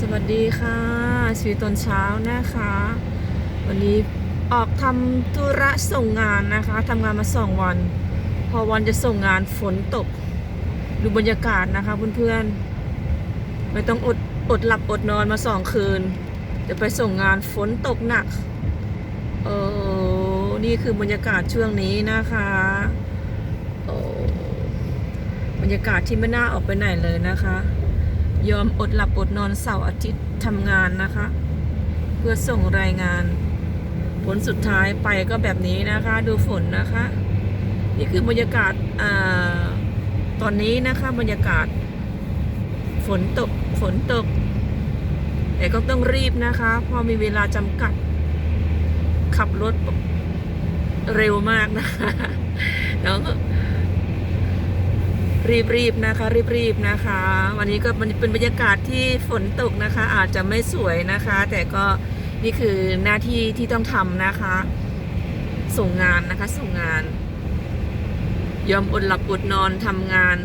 สวัสดีค่ะชีวิตตอนเช้านะคะ วันนี้ออกทำธุระส่งงานนะคะทำงานมาสองวัน พอวันจะส่งงานฝนตก ดูบรรยากาศนะคะเพื่อนๆไม่ต้องอดอดหลับอดนอนมาสองคืนจะไปส่งงานฝนตกหนักเออนี่คือบรรยากาศช่วงนี้นะคะโอ้บรรยากาศที่ไม่น่าออกไปไหนเลยนะคะ ยอมอดหลับอดนอนเสาร์อาทิตย์ทำงานนะคะ เพื่อส่งรายงาน ผลสุดท้ายไปก็แบบนี้นะคะ ดูฝนนะคะ นี่คือบรรยากาศอ่าตอนนี้นะคะบรรยากาศ ฝนตกฝนตก แต่ก็ต้องรีบนะคะเพราะมีเวลาจำกัด ขับรถเร็วมากนะคะแล้ว รีบๆนะคะ รีบๆนะคะ วันนี้ก็มันเป็นบรรยากาศที่ฝนตกนะคะ อาจจะไม่สวยนะคะ แต่ก็นี่คือหน้าที่ที่ต้องทำนะคะ ส่งงานนะคะ ส่งงาน ยอมอดหลับอดนอนทำงาน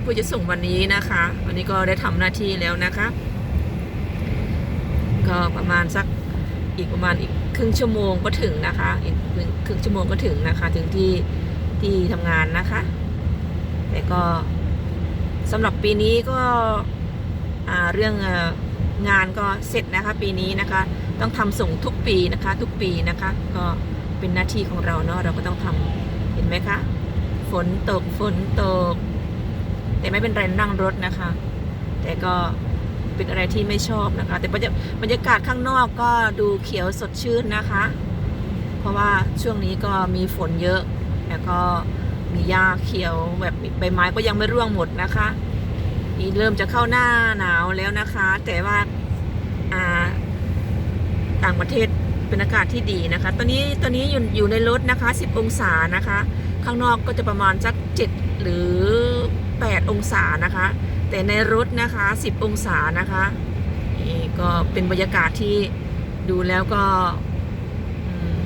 เพื่อจะส่งวันนี้นะคะ วันนี้ก็ได้ทำหน้าที่แล้วนะคะ ก็ประมาณสักอีกประมาณอีกครึ่งชั่วโมงก็ถึงนะคะ อีกครึ่งชั่วโมงก็ถึงนะคะ ถึงที่ที่ทำงานนะคะ แต่ก็สำหรับปีนี้ก็เรื่องงานก็เสร็จนะคะปีนี้นะคะ ต้องทำส่งทุกปีนะคะ ทุกปีนะคะ ก็เป็นหน้าที่ของเราเนาะเราก็ต้องทำเห็นไหมคะ ฝนตกฝนตก แต่ไม่เป็นไรนั่งรถนะคะ แต่ก็เป็นอะไรที่ไม่ชอบนะคะ แต่บรรยาบรรยากาศข้างนอกก็ดูเขียวสดชื่นนะคะ เพราะว่าช่วงนี้ก็มีฝนเยอะแล้วก็ มีหญ้าเขียวแบบใบไม้ก็ยังไม่ร่วงหมดนะคะนี่เริ่มจะเข้าหน้าหนาวแล้วนะคะ แต่ว่าอ่าต่างประเทศเป็นอากาศที่ดีนะคะ ตอนนี้ตอนนี้อยู่อยู่ในรถนะคะ 10 องศานะคะ ข้างนอกก็จะประมาณสัก 7 หรือ 8 องศานะคะ แต่ในรถนะคะ 10 องศานะคะนี่ก็เป็นบรรยากาศที่ดูแล้วก็อืม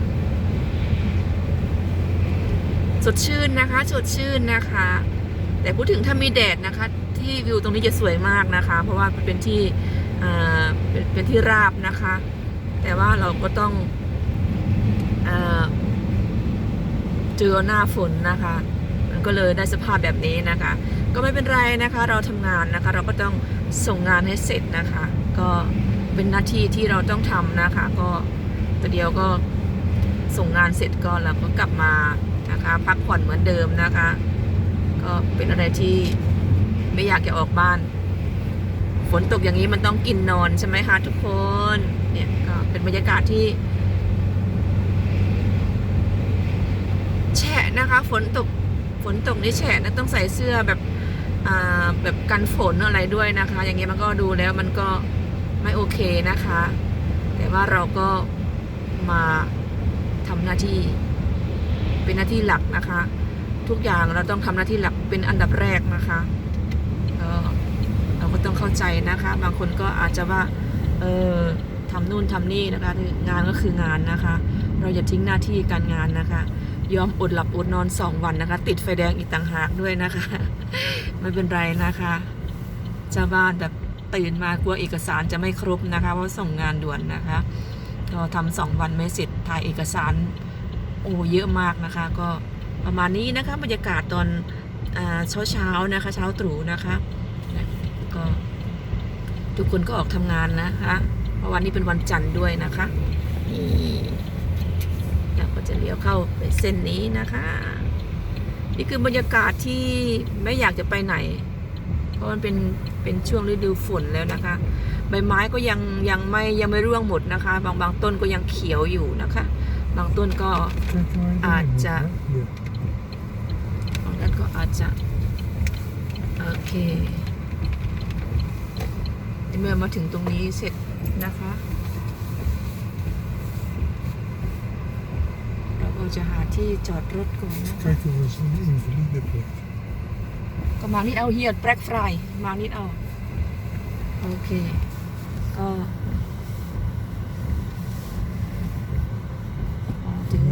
ส ดชื่นนะคะสดชื่นนะคะ แต่พูดถึงถ้ามีแดดนะคะ ที่วิวตรงนี้จะสวยมากนะคะ เพราะว่าเป็นที่เป็นเป็นที่ราบนะคะ แต่ว่าเราก็ต้องเจอหน้าฝนนะคะ มันก็เลยได้สภาพแบบนี้นะคะ ก็ไม่เป็นไรนะคะ เราทำงานนะคะ เราก็ต้องส่งงานให้เสร็จนะคะ ก็เป็นหน้าที่ที่เราต้องทำนะคะ ก็ตัวเดียวก็ส่งงานเสร็จก็เราก็กลับมา พักผ่อนเหมือนเดิมนะคะ ก็เป็นอะไรที่ไม่อยากจะออกบ้าน ฝนตกอย่างนี้มันต้องกินนอนใช่ไหมคะทุกคน เนี่ยก็เป็นบรรยากาศที่แฉะนะคะฝนตกฝนตกนี่แฉะนะต้องใส่เสื้อแบบแบบกันฝนอะไรด้วยนะคะ อย่างเงี้ยมันก็ดูแล้วมันก็ไม่โอเคนะคะ แต่ว่าเราก็มาทำหน้าที่ เป็นหน้าที่หลักนะคะ ทุกอย่างเราต้องทำหน้าที่หลักเป็นอันดับแรกนะคะเราก็ต้องเข้าใจนะคะ บางคนก็อาจจะว่าเออทำนู่นทำนี่นะคะ งานก็คืองานนะคะ เราอย่าทิ้งหน้าที่การงานนะคะยอมอดหลับอดนอนสองวันนะคะ ติดไฟแดงอีกต่างหากด้วยนะคะ ไม่เป็นไรนะคะเจ้าบ้านแบบตื่นมากลัวเอกสารจะไม่ครบนะคะ เพราะส่งงานด่วนนะคะก็ทำสองวันไม่เสร็จถ่ายเอกสาร อ้เยอะมากนะคะ ก็ประมาณนี้นะคะบรรยากาศตอนเช้าเช้านะคะเช้าตรู่นะคะนะก็ทุกคนก็ออกทำงานนะคะเพราะวันนี้เป็นวันจันทร์ด้วยนะคะนี่เราก็จะเลี้ยวเข้าไปเส้นนี้นะคะ นี่คือบรรยากาศที่ไม่อยากจะไปไหน เพราะมันเป็นเป็นช่วงฤดูฝนแล้วนะคะ ใบไม้ก็ยังยังไม่ยังไม่ร่วงหมดนะคะ บางบางต้นก็ยังเขียวอยู่นะคะ บางต้นก็อาจจะบางนั้นก็อาจจะ โอเคเมื่อมาถึงตรงนี้เสร็จนะคะ เราก็จะหาที่จอดรถก่อนนะคะก็มานิดเอาเฮียแบล็กฟรายมานิดเอา โอเค ก็พอถึง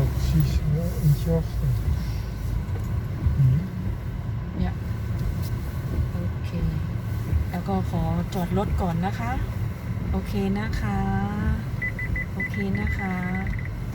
Ja, precies. Ja, eentje achter. Hier. เนี่ยโอเค แล้วก็ขอจอดรถก่อนนะคะ โอเคนะคะ โอเคนะคะ